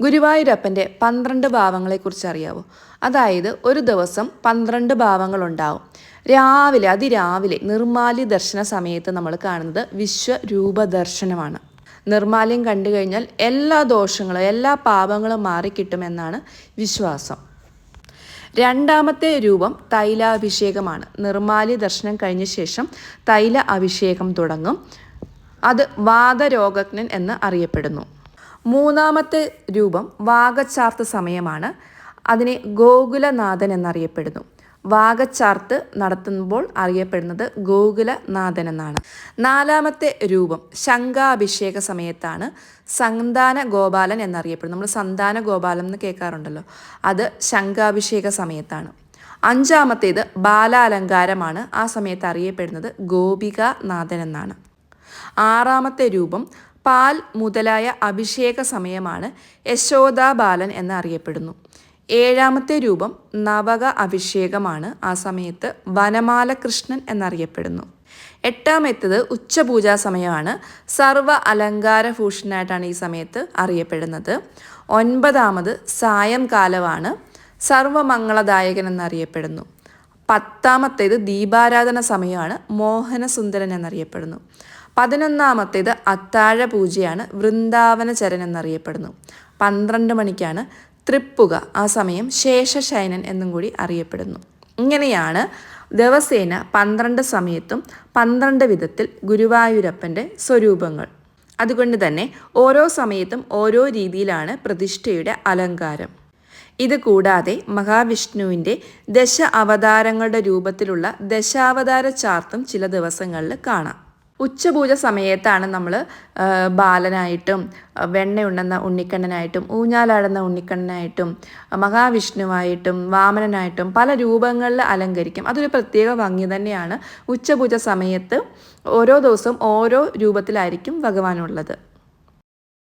ഗുരുവായൂരപ്പന്റെ പന്ത്രണ്ട് ഭാവങ്ങളെക്കുറിച്ച് അറിയാവോ അതായത് ഒരു ദിവസം പന്ത്രണ്ട് ഭാവങ്ങളുണ്ടാവും. രാവിലെ അതിരാവിലെ നിർമാല്യ ദർശന സമയത്ത് നമ്മൾ കാണുന്നത് വിശ്വരൂപ ദർശനമാണ് നിർമാല്യം കണ്ടു കഴിഞ്ഞാൽ എല്ലാ ദോഷങ്ങളും എല്ലാ പാപങ്ങളും മാറിക്കിട്ടുമെന്നാണ് വിശ്വാസം. രണ്ടാമത്തെ രൂപം തൈലാഭിഷേകമാണ്. നിർമാല്യ ദർശനം കഴിഞ്ഞ ശേഷം തൈല അഭിഷേകം തുടങ്ങും. അത് വാദരോഗജ്ഞൻ എന്ന് അറിയപ്പെടുന്നു. മൂന്നാമത്തെ രൂപം വാഗച്ചാർത്ത് സമയമാണ്. അതിനെ ഗോകുലനാഥൻ എന്നറിയപ്പെടുന്നു. വാഗച്ചാർത്ത് നടത്തുമ്പോൾ അറിയപ്പെടുന്നത് ഗോകുലനാഥൻ എന്നാണ് നാലാമത്തെ രൂപം ശങ്കാഭിഷേക സമയത്താണ്. സന്താന ഗോപാലൻ എന്നറിയപ്പെടുന്നു. നമ്മൾ സന്താന ഗോപാലൻ എന്ന് കേൾക്കാറുണ്ടല്ലോ. അത് ശങ്കാഭിഷേക സമയത്താണ്. അഞ്ചാമത്തേത് ബാലാലങ്കാരമാണ്. ആ സമയത്ത് അറിയപ്പെടുന്നത് ഗോപികാനാഥൻ എന്നാണ്. ആറാമത്തെ രൂപം പാൽ മുതലായ അഭിഷേക സമയമാണ് യശോദാ യശോദാബാലൻ എന്നറിയപ്പെടുന്നു. ഏഴാമത്തെ രൂപം നവക അഭിഷേകമാണ്. ആ സമയത്ത് വനമാല കൃഷ്ണൻ എന്നറിയപ്പെടുന്നു. എട്ടാമത്തേത് ഉച്ചപൂജാ സമയമാണ്. സർവ അലങ്കാരഭൂഷണനായിട്ടാണ് ഈ സമയത്ത് അറിയപ്പെടുന്നത്. ഒൻപതാമത് സായംകാലമാണ് സർവമംഗളദായകൻ എന്നറിയപ്പെടുന്നു. പത്താമത്തേത് ദീപാരാധന സമയമാണ്. മോഹനസുന്ദരൻ എന്നറിയപ്പെടുന്നു. പതിനൊന്നാമത്തേത് അത്താഴ പൂജയാണ് വൃന്ദാവനചരൻ എന്നറിയപ്പെടുന്നു. പന്ത്രണ്ട് മണിക്കാണ് തൃപ്പുക. ആ സമയം ശേഷശയനൻ എന്നും കൂടി അറിയപ്പെടുന്നു. ഇങ്ങനെയാണ് ദിവസേന പന്ത്രണ്ട് സമയത്തും പന്ത്രണ്ട് വിധത്തിൽ ഗുരുവായൂരപ്പന്റെ സ്വരൂപങ്ങൾ. അതുകൊണ്ട് തന്നെ ഓരോ സമയത്തും ഓരോ രീതിയിലാണ് പ്രതിഷ്ഠയുടെ അലങ്കാരം. ഇത് കൂടാതെ മഹാവിഷ്ണുവിന്റെ ദശ അവതാരങ്ങളുടെ രൂപത്തിലുള്ള ദശാവതാര ചാർത്തും ചില ദിവസങ്ങളിൽ കാണാം. ഉച്ചപൂജ സമയത്താണ് നമ്മൾ ബാലനായിട്ടും വെണ്ണയുണ്ടെന്ന ഉണ്ണിക്കണ്ണനായിട്ടും ഊഞ്ഞാലാടുന്ന ഉണ്ണിക്കണ്ണനായിട്ടും മഹാവിഷ്ണുവായിട്ടും വാമനനായിട്ടും പല രൂപങ്ങളിൽ അലങ്കരിക്കും. അതൊരു പ്രത്യേക ഭംഗി തന്നെയാണ് ഉച്ചപൂജ സമയത്ത് ഓരോ ദിവസവും ഓരോ രൂപത്തിലായിരിക്കും ഭഗവാനുള്ളത്.